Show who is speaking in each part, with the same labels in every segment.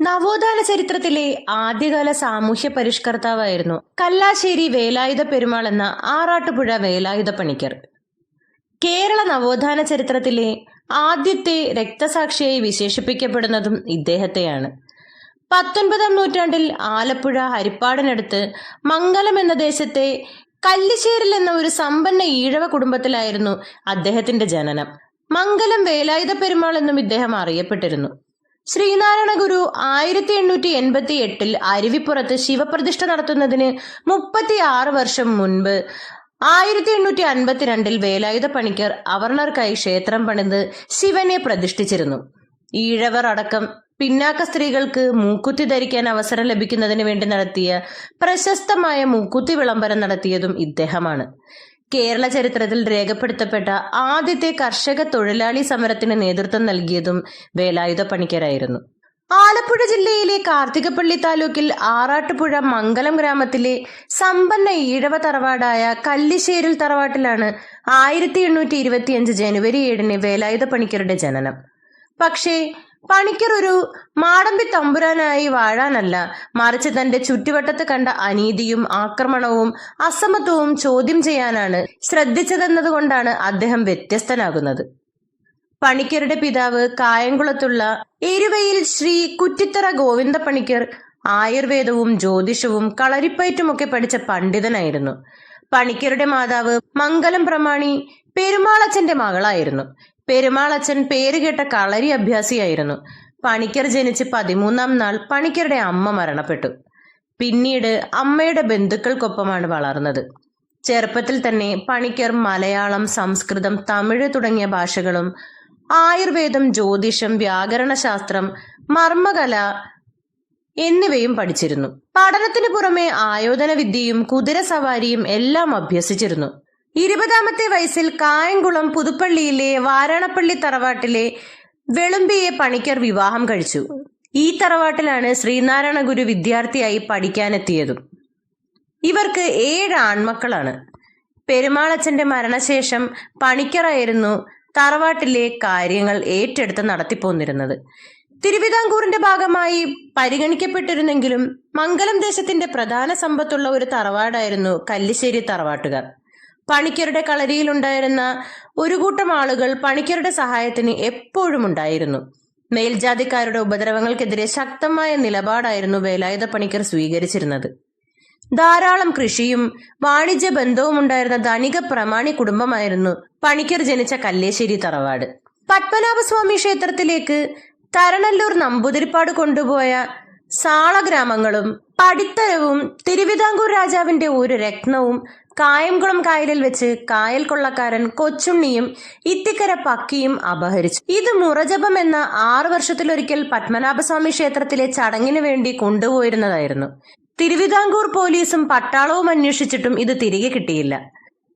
Speaker 1: നവോത്ഥാന ചരിത്രത്തിലെ ആദ്യകാല സാമൂഹ്യ പരിഷ്കർത്താവായിരുന്നു കല്ലാശ്ശേരി വേലായുധ പെരുമാൾ എന്ന ആറാട്ടുപുഴ വേലായുധ പണിക്കർ. കേരള നവോത്ഥാന ചരിത്രത്തിലെ ആദ്യത്തെ രക്തസാക്ഷിയായി വിശേഷിപ്പിക്കപ്പെടുന്നതും ഇദ്ദേഹത്തെയാണ്. പത്തൊൻപതാം നൂറ്റാണ്ടിൽ ആലപ്പുഴ ഹരിപ്പാടിനടുത്ത് മംഗലം എന്ന ദേശത്തെ കല്ലിശ്ശേരിൽ എന്ന ഒരു സമ്പന്ന ഈഴവ കുടുംബത്തിലായിരുന്നു അദ്ദേഹത്തിന്റെ ജനനം. മംഗലം വേലായുധ പെരുമാൾ എന്നും ഇദ്ദേഹം അറിയപ്പെട്ടിരുന്നു. ശ്രീനാരായണ ഗുരു ആയിരത്തി എണ്ണൂറ്റി എൺപത്തി എട്ടിൽ അരുവിപ്പുറത്ത് ശിവപ്രതിഷ്ഠ നടത്തുന്നതിന് മുപ്പത്തി ആറ് വർഷം മുൻപ് ആയിരത്തി എണ്ണൂറ്റി അൻപത്തിരണ്ടിൽ വേലായുധ പണിക്കർ അവർണർക്കായി ക്ഷേത്രം പണിത് ശിവനെ പ്രതിഷ്ഠിച്ചിരുന്നു. ഈഴവർ അടക്കം പിന്നാക്ക സ്ത്രീകൾക്ക് മൂക്കുത്തി ധരിക്കാൻ അവസരം ലഭിക്കുന്നതിന് വേണ്ടി നടത്തിയ പ്രശസ്തമായ മൂക്കുത്തി വിളംബരം നടത്തിയതും ഇദ്ദേഹമാണ്. കേരള ചരിത്രത്തിൽ രേഖപ്പെടുത്തപ്പെട്ട ആദ്യത്തെ കർഷക തൊഴിലാളി സമരത്തിന് നേതൃത്വം നൽകിയതും വേലായുധ പണിക്കരായിരുന്നു. ആലപ്പുഴ ജില്ലയിലെ കാർത്തികപ്പള്ളി താലൂക്കിൽ ആറാട്ടുപുഴ മംഗലം ഗ്രാമത്തിലെ സമ്പന്ന ഈഴവ തറവാടായ കല്ലിശ്ശേരിൽ തറവാട്ടിലാണ് ആയിരത്തി എണ്ണൂറ്റി ഇരുപത്തിയഞ്ച് ജനുവരി ഏഴിന് വേലായുധ പണിക്കരുടെ ജനനം. പക്ഷേ പണിക്കർ ഒരു മാടമ്പി തമ്പുരാനായി വാഴാനല്ല. മറിച്ച് തന്റെ ചുറ്റുവട്ടത്ത് കണ്ട അനീതിയും ആക്രമണവും അസമത്വവും ചോദ്യം ചെയ്യാനാണ് ശ്രദ്ധിച്ചതെന്നതുകൊണ്ടാണ് അദ്ദേഹം വ്യത്യസ്തനാകുന്നത്. പണിക്കരുടെ പിതാവ് കായംകുളത്തുള്ള എരുവയിൽ ശ്രീ കുറ്റിത്തറ ഗോവിന്ദ പണിക്കർ ആയുർവേദവും ജ്യോതിഷവും കളരിപ്പയറ്റുമൊക്കെ പഠിച്ച പണ്ഡിതനായിരുന്നു. പണിക്കരുടെ മാതാവ് മംഗലം പ്രമാണി പെരുമാളച്ചന്റെ മകളായിരുന്നു. പെരുമാളച്ചൻ പേരുകേട്ട കളരി അഭ്യാസിയായിരുന്നു. പണിക്കർ ജനിച്ച് പതിമൂന്നാം നാൾ പണിക്കരുടെ അമ്മ മരണപ്പെട്ടു. പിന്നീട് അമ്മയുടെ ബന്ധുക്കൾക്കൊപ്പമാണ് വളർന്നത്. ചെറുപ്പത്തിൽ തന്നെ പണിക്കർ മലയാളം സംസ്കൃതം തമിഴ് തുടങ്ങിയ ഭാഷകളും ആയുർവേദം ജ്യോതിഷം വ്യാകരണശാസ്ത്രം മർമ്മകല എന്നിവയും പഠിച്ചിരുന്നു. പഠനത്തിനു പുറമെ ആയോധന വിദ്യയും കുതിര സവാരിയും എല്ലാം അഭ്യസിച്ചിരുന്നു. ഇരുപതാമത്തെ വയസ്സിൽ കായംകുളം പുതുപ്പള്ളിയിലെ വാരാണപ്പള്ളി തറവാട്ടിലെ വെളുമ്പിയെ പണിക്കർ വിവാഹം കഴിച്ചു. ഈ തറവാട്ടിലാണ് ശ്രീനാരായണ ഗുരു വിദ്യാർത്ഥിയായി പഠിക്കാനെത്തിയതും. ഇവർക്ക് ഏഴ് ആൺമക്കളാണ്. പെരുമാളച്ചന്റെ മരണശേഷം പണിക്കറായിരുന്നു തറവാട്ടിലെ കാര്യങ്ങൾ ഏറ്റെടുത്ത് നടത്തിപ്പോന്നിരുന്നത്. തിരുവിതാംകൂറിന്റെ ഭാഗമായി പരിഗണിക്കപ്പെട്ടിരുന്നെങ്കിലും മംഗലം ദേശത്തിന്റെ പ്രധാന സമ്പത്തുള്ള ഒരു തറവാടായിരുന്നു കല്ലിശ്ശേരി തറവാട്ടുകാർ. പണിക്കരുടെ കളരിയിലുണ്ടായിരുന്ന ഒരു കൂട്ടം ആളുകൾ പണിക്കരുടെ സഹായത്തിന് എപ്പോഴും ഉണ്ടായിരുന്നു. മേൽജാതിക്കാരുടെ ഉപദ്രവങ്ങൾക്കെതിരെ ശക്തമായ നിലപാടായിരുന്നു വേലായുധ പണിക്കർ സ്വീകരിച്ചിരുന്നത്. ധാരാളം കൃഷിയും വാണിജ്യ ബന്ധവും ഉണ്ടായിരുന്ന ധനിക പ്രമാണി കുടുംബമായിരുന്നു പണിക്കർ ജനിച്ച കല്ലേശ്ശേരി തറവാട്. പത്മനാഭസ്വാമി ക്ഷേത്രത്തിലേക്ക് തരണല്ലൂർ നമ്പൂതിരിപ്പാട് കൊണ്ടുപോയ സാളഗ്രാമങ്ങളും പടിത്തരവും തിരുവിതാംകൂർ രാജാവിന്റെ ഒരു രത്നവും കായംകുളം കായലിൽ വെച്ച് കായൽ കൊള്ളക്കാരൻ കൊച്ചുണ്ണിയും ഇത്തിക്കര പക്കിയും അപഹരിച്ചു. ഇത് മുറജപം എന്ന ആറു വർഷത്തിലൊരിക്കൽ പത്മനാഭസ്വാമി ക്ഷേത്രത്തിലെ ചടങ്ങിനു വേണ്ടി കൊണ്ടുപോയിരുന്നതായിരുന്നു. തിരുവിതാംകൂർ പോലീസും പട്ടാളവും അന്വേഷിച്ചിട്ടും ഇത് തിരികെ കിട്ടിയില്ല.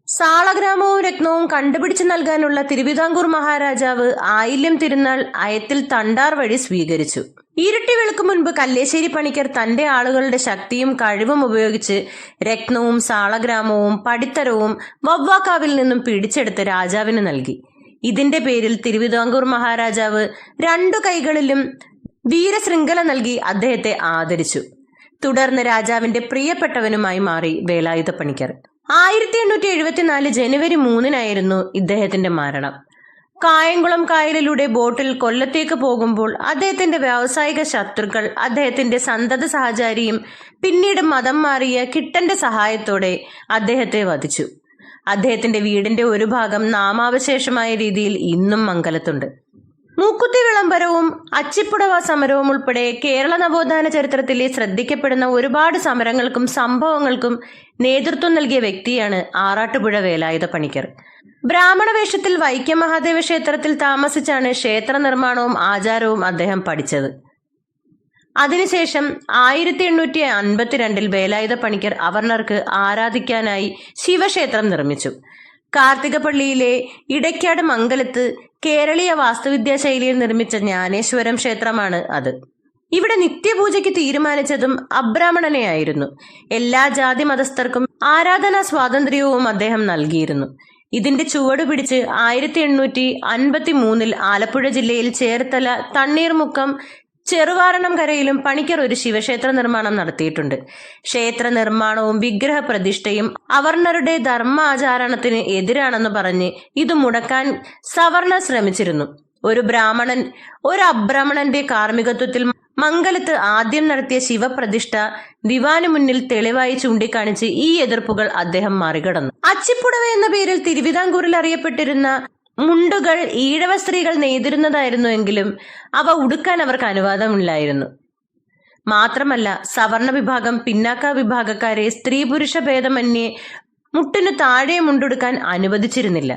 Speaker 1: സാളഗ്രാമവും രത്നവും കണ്ടുപിടിച്ചു നൽകാനുള്ള തിരുവിതാംകൂർ മഹാരാജാവ് ആയില്യം തിരുനാൾ അയത്തിൽ തണ്ടാർ വഴി സ്വീകരിച്ചു. ഇരുട്ടി വെളുക്കു മുൻപ് കല്ലേശ്ശേരി പണിക്കർ തന്റെ ആളുകളുടെ ശക്തിയും കഴിവും ഉപയോഗിച്ച് രത്നവും സാളഗ്രാമവും പടിത്തരവും വവ്വാക്കാവിൽ നിന്നും പിടിച്ചെടുത്ത് രാജാവിന് നൽകി. ഇതിന്റെ പേരിൽ തിരുവിതാംകൂർ മഹാരാജാവ് രണ്ടു കൈകളിലും വീരശൃംഖല നൽകി അദ്ദേഹത്തെ ആദരിച്ചു. തുടർന്ന് രാജാവിന്റെ പ്രിയപ്പെട്ടവനുമായി മാറി വേലായുധ പണിക്കർ. ആയിരത്തി എണ്ണൂറ്റി എഴുപത്തിനാല് ജനുവരി മൂന്നിനായിരുന്നു ഇദ്ദേഹത്തിന്റെ മരണം. കായംകുളം കായലിലൂടെ ബോട്ടിൽ കൊല്ലത്തേക്ക് പോകുമ്പോൾ അദ്ദേഹത്തിന്റെ വ്യാവസായിക ശത്രുക്കൾ അദ്ദേഹത്തിന്റെ സന്തത സഹചാരിയും പിന്നീട് മതം മാറിയ കിട്ടന്റെ സഹായത്തോടെ അദ്ദേഹത്തെ വധിച്ചു. അദ്ദേഹത്തിന്റെ വീടിന്റെ ഒരു ഭാഗം നാമാവശേഷമായ രീതിയിൽ ഇന്നും മംഗലത്തുണ്ട്. മൂക്കുത്തി വിളംബരവും അച്ചിപ്പുടവ സമരവും ഉൾപ്പെടെ കേരള നവോത്ഥാന ചരിത്രത്തിലെ ശ്രദ്ധിക്കപ്പെടുന്ന ഒരുപാട് സമരങ്ങൾക്കും സംഭവങ്ങൾക്കും നേതൃത്വം നൽകിയ വ്യക്തിയാണ് ആറാട്ടുപുഴ വേലായുധ പണിക്കർ. ബ്രാഹ്മണ വേഷത്തിൽ വൈക്കം മഹാദേവ ക്ഷേത്രത്തിൽ താമസിച്ചാണ് ക്ഷേത്ര നിർമ്മാണവും ആചാരവും അദ്ദേഹം പഠിച്ചത്. അതിനുശേഷം ആയിരത്തി എണ്ണൂറ്റി അൻപത്തിരണ്ടിൽ വേലായുധ പണിക്കർ അവർണർക്ക് ആരാധിക്കാനായി ശിവക്ഷേത്രം നിർമ്മിച്ചു. കാർത്തികപ്പള്ളിയിലെ ഇടയ്ക്കാട് മംഗലത്ത് കേരളീയ വാസ്തുവിദ്യാ ശൈലിയിൽ നിർമ്മിച്ച ജ്ഞാനേശ്വരം ക്ഷേത്രമാണ് അത്. ഇവിടെ നിത്യപൂജയ്ക്ക് തീരുമാനിച്ചതും അബ്രാഹ്മണനെയായിരുന്നു. എല്ലാ ജാതി മതസ്ഥർക്കും ആരാധനാ സ്വാതന്ത്ര്യവും അദ്ദേഹം നൽകിയിരുന്നു. ഇതിന്റെ ചുവട് പിടിച്ച് ആയിരത്തി എണ്ണൂറ്റി അൻപത്തി മൂന്നിൽ ആലപ്പുഴ ജില്ലയിൽ ചേർത്തല തണ്ണീർമുക്കം ചെറുവാരണം കരയിലും പണിക്കർ ഒരു ശിവക്ഷേത്ര നിർമ്മാണം നടത്തിയിട്ടുണ്ട്. ക്ഷേത്ര നിർമ്മാണവും വിഗ്രഹ പ്രതിഷ്ഠയും അവർണരുടെ ധർമ്മാചാരണത്തിന് എതിരാണെന്ന് പറഞ്ഞ് ഇത് മുടക്കാൻ സവർണ ശ്രമിച്ചിരുന്നു. ഒരു ബ്രാഹ്മണൻ ഒരു അബ്രാഹ്മണന്റെ കാർമ്മികത്വത്തിൽ മംഗലത്ത് ആദ്യം നടത്തിയ ശിവപ്രതിഷ്ഠ ദിവാനു മുന്നിൽ തെളിവായി ചൂണ്ടിക്കാണിച്ച് ഈ എതിർപ്പുകൾ അദ്ദേഹം മറികടന്നു. അച്ചിപ്പുടവ എന്ന പേരിൽ തിരുവിതാംകൂറിൽ അറിയപ്പെട്ടിരുന്ന മുണ്ടുകൾ ഈഴവ സ്ത്രീകൾ നെയ്തിരുന്നതായിരുന്നുവെങ്കിലും അവ ഉടുക്കാൻ അവർക്ക് അനുവാദമില്ലായിരുന്നു. മാത്രമല്ല സവർണ വിഭാഗം പിന്നാക്ക വിഭാഗക്കാരെ സ്ത്രീ പുരുഷ ഭേദമന്യേ മുട്ടിനു താഴെ മുണ്ടുടുക്കാൻ അനുവദിച്ചിരുന്നില്ല.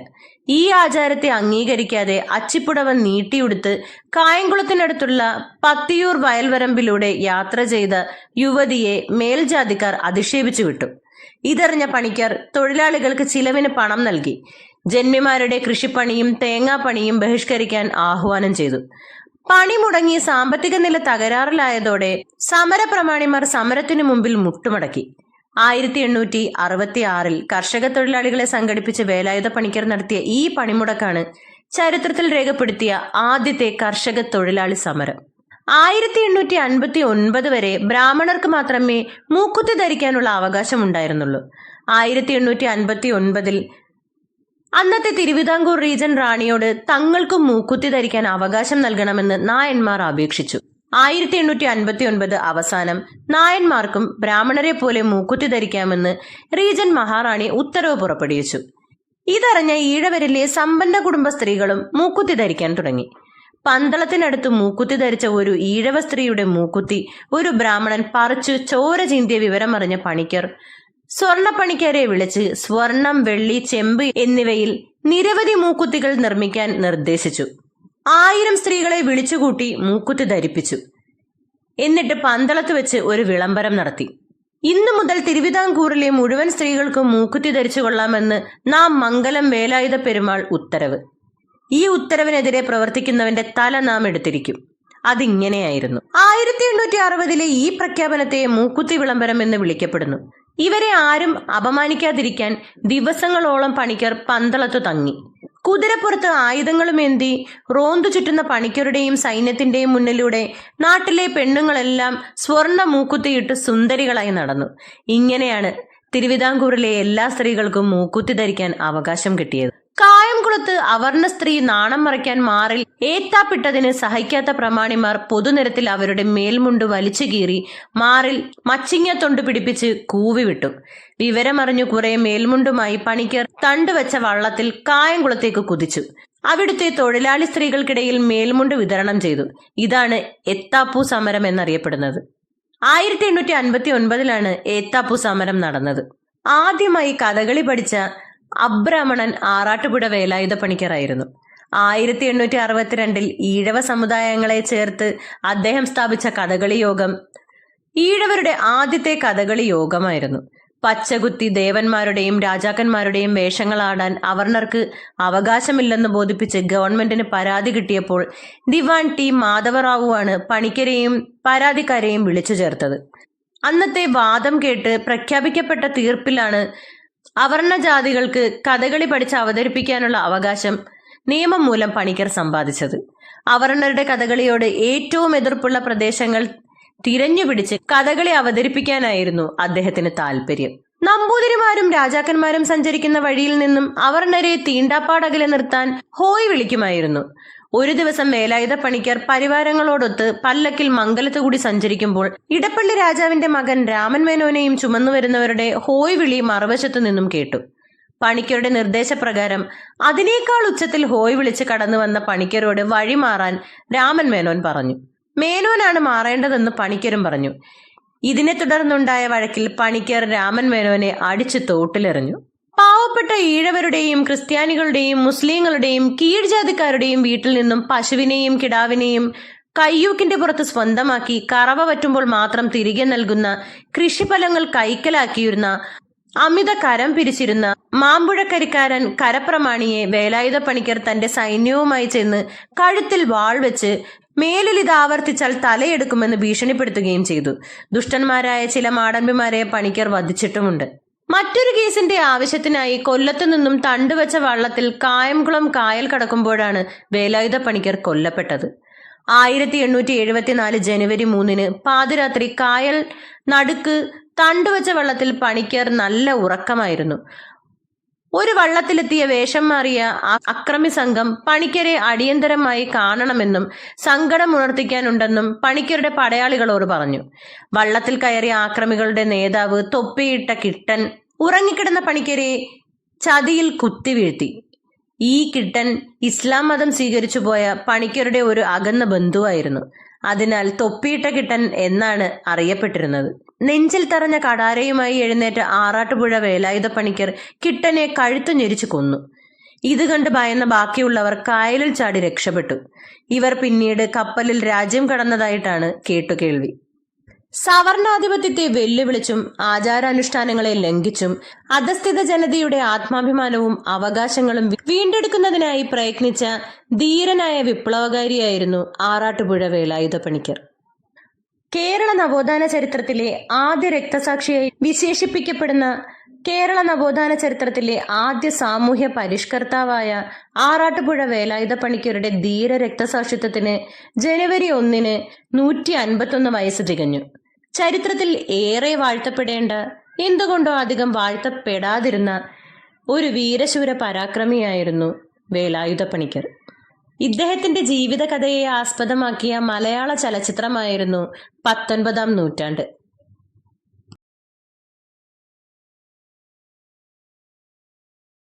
Speaker 1: ഈ ആചാരത്തെ അംഗീകരിക്കാതെ അച്ചിപ്പുടവൻ നീട്ടിയുടുത്ത് കായംകുളത്തിനടുത്തുള്ള പത്തിയൂർ വയൽവരമ്പിലൂടെ യാത്ര ചെയ്ത യുവതിയെ മേൽജാതിക്കാർ അധിക്ഷേപിച്ചു വിട്ടു. ഇതറിഞ്ഞ പണിക്കർ തൊഴിലാളികൾക്ക് ചിലവിന് പണം നൽകി. ജന്മിമാരുടെ കൃഷിപ്പണിയും തേങ്ങാപ്പണിയും ബഹിഷ്കരിക്കാൻ ആഹ്വാനം ചെയ്തു. പണി മുടങ്ങി സാമ്പത്തിക നില തകരാറിലായതോടെ സമരപ്രമാണിമാർ സമരത്തിനു മുമ്പിൽ മുട്ടുമടക്കി. ആയിരത്തി എണ്ണൂറ്റി അറുപത്തി ആറിൽ കർഷക തൊഴിലാളികളെ സംഘടിപ്പിച്ച് വേലായുധ പണിക്കർ നടത്തിയ ഈ പണിമുടക്കാണ് ചരിത്രത്തിൽ രേഖപ്പെടുത്തിയ ആദ്യത്തെ കർഷക തൊഴിലാളി സമരം. ആയിരത്തി എണ്ണൂറ്റി അൻപത്തി ഒൻപത് വരെ ബ്രാഹ്മണർക്ക് മാത്രമേ മൂക്കുത്തി ധരിക്കാനുള്ള അവകാശം ഉണ്ടായിരുന്നുള്ളൂ ആയിരത്തി എണ്ണൂറ്റി അൻപത്തി ഒൻപതിൽ അന്നത്തെ തിരുവിതാംകൂർ റീജൻ റാണിയോട് തങ്ങൾക്കും മൂക്കുത്തി ധരിക്കാൻ അവകാശം നൽകണമെന്ന് നായന്മാർ അപേക്ഷിച്ചു. ആയിരത്തി എണ്ണൂറ്റി അൻപത്തി ഒൻപത് അവസാനം നായന്മാർക്കും ബ്രാഹ്മണരെ പോലെ മൂക്കുത്തി ധരിക്കാമെന്ന് റീജൻ മഹാറാണി ഉത്തരവ് പുറപ്പെടുവിച്ചു. ഇതറിഞ്ഞ ഈഴവരിലെ സമ്പന്ന കുടുംബ സ്ത്രീകളും മൂക്കുത്തി ധരിക്കാൻ തുടങ്ങി. പന്തളത്തിനടുത്ത് മൂക്കുത്തി ധരിച്ച ഒരു ഈഴവ സ്ത്രീയുടെ മൂക്കുത്തി ഒരു ബ്രാഹ്മണൻ പറിച്ചു ചോര ചീന്തിയ വിവരമറിഞ്ഞ പണിക്കർ സ്വർണപ്പണിക്കരെ വിളിച്ച് സ്വർണം വെള്ളി ചെമ്പ് എന്നിവയിൽ നിരവധി മൂക്കുത്തികൾ നിർമ്മിക്കാൻ നിർദ്ദേശിച്ചു. ആയിരം സ്ത്രീകളെ വിളിച്ചുകൂട്ടി മൂക്കുത്തി ധരിപ്പിച്ചു. എന്നിട്ട് പന്തളത്ത് വെച്ച് ഒരു വിളംബരം നടത്തി. ഇന്നു മുതൽ തിരുവിതാംകൂറിലെ മുഴുവൻ സ്ത്രീകൾക്കും മൂക്കുത്തി ധരിച്ചു കൊള്ളാമെന്ന് നാം മംഗലം വേലായുധ പെരുമാൾ ഉത്തരവ്. ഈ ഉത്തരവിനെതിരെ പ്രവർത്തിക്കുന്നവന്റെ തല നാം എടുത്തിരിക്കും. അതിങ്ങനെയായിരുന്നു. ആയിരത്തി എണ്ണൂറ്റി അറുപതിലെ ഈ പ്രഖ്യാപനത്തെ മൂക്കുത്തി വിളംബരം എന്ന് വിളിക്കപ്പെടുന്നു. ഇവരെ ആരും അപമാനിക്കാതിരിക്കാൻ ദിവസങ്ങളോളം പണിക്കർ പന്തളത്തു തങ്ങി. കുതിരപ്പുറത്ത് ആയുധങ്ങളുമേന്തി റോന്തു ചുറ്റുന്ന പണിക്കരുടെയും സൈന്യത്തിന്റെയും മുന്നിലൂടെ നാട്ടിലെ പെണ്ണുങ്ങളെല്ലാം സ്വർണ മൂക്കുത്തിയിട്ട് സുന്ദരികളായി നടന്നു. ഇങ്ങനെയാണ് തിരുവിതാംകൂറിലെ എല്ലാ സ്ത്രീകൾക്കും മൂക്കുത്തി ധരിക്കാൻ അവകാശം കിട്ടിയത്. കായംകുളത്ത് അവർണ സ്ത്രീ നാണം മറയ്ക്കാൻ മാറിൽ ഏത്താപ്പിട്ടതിന് സഹിക്കാത്ത പ്രമാണിമാർ പൊതുനിരത്തിൽ അവരുടെ മേൽമുണ്ട് വലിച്ചു കീറി മാറിൽ മച്ചിങ്ങ തൊണ്ട് പിടിപ്പിച്ച് കൂവിവിട്ടു വിവരമറിഞ്ഞു കുറെ മേൽമുണ്ടുമായി പണിക്കർ തണ്ടുവച്ച വള്ളത്തിൽ കായംകുളത്തേക്ക് കുതിച്ചു. അവിടുത്തെ തൊഴിലാളി സ്ത്രീകൾക്കിടയിൽ മേൽമുണ്ട് വിതരണം ചെയ്തു. ഇതാണ് എത്താപ്പു സമരം എന്നറിയപ്പെടുന്നത്. ആയിരത്തി എണ്ണൂറ്റി അൻപത്തി ഒൻപതിലാണ് ഏത്താപ്പു സമരം നടന്നത്. ആദ്യമായി കഥകളി പഠിച്ച അബ്രാഹ്മണൻ ആറാട്ടുപുഴ വേലായുധ പണിക്കറായിരുന്നു. ആയിരത്തി എണ്ണൂറ്റി അറുപത്തിരണ്ടിൽ ഈഴവ സമുദായങ്ങളെ ചേർത്ത് അദ്ദേഹം സ്ഥാപിച്ച കഥകളി യോഗം ഈഴവരുടെ ആദ്യത്തെ കഥകളി യോഗമായിരുന്നു. പച്ചകുത്തി ദേവന്മാരുടെയും രാജാക്കന്മാരുടെയും വേഷങ്ങളാടാൻ അവർണർക്ക് അവകാശമില്ലെന്ന് ബോധിപ്പിച്ച് ഗവൺമെന്റിന് പരാതി കിട്ടിയപ്പോൾ ദിവാൻ ടി. മാധവറാവുവാണ് പണിക്കരെയും പരാതിക്കാരെയും വിളിച്ചു ചേർത്തത്. അന്നത്തെ വാദം കേട്ട് പ്രഖ്യാപിക്കപ്പെട്ട തീർപ്പിലാണ് അവർണ ജാതികൾക്ക് കഥകളി പഠിച്ച് അവതരിപ്പിക്കാനുള്ള അവകാശം നിയമം മൂലം പണിക്കർ സമ്പാദിച്ചത്. അവർണരുടെ കഥകളിയോട് ഏറ്റവും എതിർപ്പുള്ള പ്രദേശങ്ങൾ തിരഞ്ഞുപിടിച്ച് കഥകളി അവതരിപ്പിക്കാനായിരുന്നു അദ്ദേഹത്തിന് താല്പര്യം നമ്പൂതിരിമാരും രാജാക്കന്മാരും സഞ്ചരിക്കുന്ന വഴിയിൽ നിന്നും അവർണരെ തീണ്ടാപ്പാടകലെ നിർത്താൻ ഹോയ് വിളിക്കുമായിരുന്നു. ഒരു ദിവസം വേലായുധ പണിക്കർ പരിവാരങ്ങളോടൊത്ത് പല്ലക്കിൽ മംഗലത്ത് കൂടി സഞ്ചരിക്കുമ്പോൾ ഇടപ്പള്ളി രാജാവിന്റെ മകൻ രാമൻ മേനോനെയും ചുമന്നു വരുന്നവരുടെ ഹോയ് വിളി മറുവശത്തു നിന്നും കേട്ടു. പണിക്കരുടെ നിർദ്ദേശപ്രകാരം അതിനേക്കാൾ ഉച്ചത്തിൽ ഹോയ് വിളിച്ച് കടന്നു വന്ന പണിക്കരോട് വഴി മാറാൻ രാമൻ മേനോൻ പറഞ്ഞു. മേനോനാണ് മാറേണ്ടതെന്ന് പണിക്കരും പറഞ്ഞു. ഇതിനെ തുടർന്നുണ്ടായ വഴക്കിൽ പണിക്കർ രാമൻ മേനോനെ അടിച്ചു തോട്ടിലെറിഞ്ഞു. പാവപ്പെട്ട ഈഴവരുടെയും ക്രിസ്ത്യാനികളുടെയും മുസ്ലിങ്ങളുടെയും കീഴ്ജാതിക്കാരുടെയും വീട്ടിൽ നിന്നും പശുവിനെയും കിടാവിനെയും കയ്യൂക്കിന്റെ പുറത്ത് സ്വന്തമാക്കി കറവ പറ്റുമ്പോൾ മാത്രം തിരികെ നൽകുന്ന കൃഷിഫലങ്ങൾ കൈക്കലാക്കിയിരുന്ന അമിത കരം പിരിച്ചിരുന്ന മാമ്പുഴക്കരിക്കാരൻ കരപ്രമാണിയെ വേലായുധ പണിക്കർ തന്റെ സൈന്യവുമായി ചെന്ന് കഴുത്തിൽ വാൾ വെച്ച് മേലിൽ ഇത് ആവർത്തിച്ചാൽ തലയെടുക്കുമെന്ന് ഭീഷണിപ്പെടുത്തുകയും ചെയ്തു. ദുഷ്ടന്മാരായ ചില മാടമ്പിമാരെ പണിക്കർ വധിച്ചിട്ടുമുണ്ട്. മറ്റൊരു കേസിന്റെ ആവശ്യത്തിനായി കൊല്ലത്തു നിന്നും തണ്ടുവച്ച വള്ളത്തിൽ കായംകുളം കായൽ കടക്കുമ്പോഴാണ് വേലായുധ പണിക്കർ കൊല്ലപ്പെട്ടത്. ആയിരത്തി എണ്ണൂറ്റി എഴുപത്തിനാല് ജനുവരി മൂന്നിന് പാതിരാത്രി കായൽ നടുക്ക് തണ്ടുവച്ച വള്ളത്തിൽ പണിക്കർ നല്ല ഉറക്കമായിരുന്നു. ഒരു വള്ളത്തിലെത്തിയ വേഷം മാറിയ അക്രമി സംഘം പണിക്കരെ അടിയന്തരമായി കാണണമെന്നും സങ്കടമുണർത്തിക്കാനുണ്ടെന്നും പണിക്കരുടെ പടയാളികളോട് പറഞ്ഞു. വള്ളത്തിൽ കയറിയ ആക്രമികളുടെ നേതാവ് തൊപ്പിയിട്ട കിട്ടൻ ഉറങ്ങിക്കിടന്ന പണിക്കരെ ചതിയിൽ കുത്തിവീഴ്ത്തി ഈ കിട്ടൻ ഇസ്ലാം മതം സ്വീകരിച്ചു പോയ പണിക്കരുടെ ഒരു അകന്ന ബന്ധുവായിരുന്നു. അതിനാൽ തൊപ്പിയിട്ട കിട്ടൻ എന്നാണ് അറിയപ്പെട്ടിരുന്നത്. നെഞ്ചിൽ തറഞ്ഞ കടാരയുമായി എഴുന്നേറ്റ ആറാട്ടുപുഴ വേലായുധ പണിക്കർ കിട്ടനെ കഴുത്തു ഞെരിച്ചു കൊന്നു. ഇത് കണ്ട് ഭയന്ന ബാക്കിയുള്ളവർ കായലിൽ ചാടി രക്ഷപ്പെട്ടു. ഇവർ പിന്നീട് കപ്പലിൽ രാജ്യം കടന്നതായിട്ടാണ് കേട്ടുകേൾവി. സവർണാധിപത്യത്തെ വെല്ലുവിളിച്ചും ആചാരാനുഷ്ഠാനങ്ങളെ ലംഘിച്ചും അധസ്ഥിത ജനതയുടെ ആത്മാഭിമാനവും അവകാശങ്ങളും വീണ്ടെടുക്കുന്നതിനായി പ്രയത്നിച്ച ധീരനായ വിപ്ലവകാരിയായിരുന്നു ആറാട്ടുപുഴ വേലായുധ പണിക്കർ. കേരള നവോത്ഥാന ചരിത്രത്തിലെ ആദ്യ രക്തസാക്ഷിയായി വിശേഷിപ്പിക്കപ്പെടുന്ന കേരള നവോത്ഥാന ചരിത്രത്തിലെ ആദ്യ സാമൂഹ്യ പരിഷ്കർത്താവായ ആറാട്ടുപുഴ വേലായുധ പണിക്കരുടെ ധീര രക്തസാക്ഷിത്വത്തിന് ജനുവരി ഒന്നിന് നൂറ്റി അൻപത്തൊന്ന് വയസ്സ് തികഞ്ഞു. ചരിത്രത്തിൽ ഏറെ വാഴ്ത്തപ്പെടേണ്ട എന്തുകൊണ്ടോ അധികം വാഴ്ത്തപ്പെടാതിരുന്ന ഒരു വീരശൂര പരാക്രമിയായിരുന്നു വേലായുധ പണിക്കർ. ഇദ്ദേഹത്തിന്റെ ജീവിതകഥയെ ആസ്പദമാക്കിയ മലയാള ചലച്ചിത്രമായിരുന്നു പത്തൊൻപതാം നൂറ്റാണ്ട്.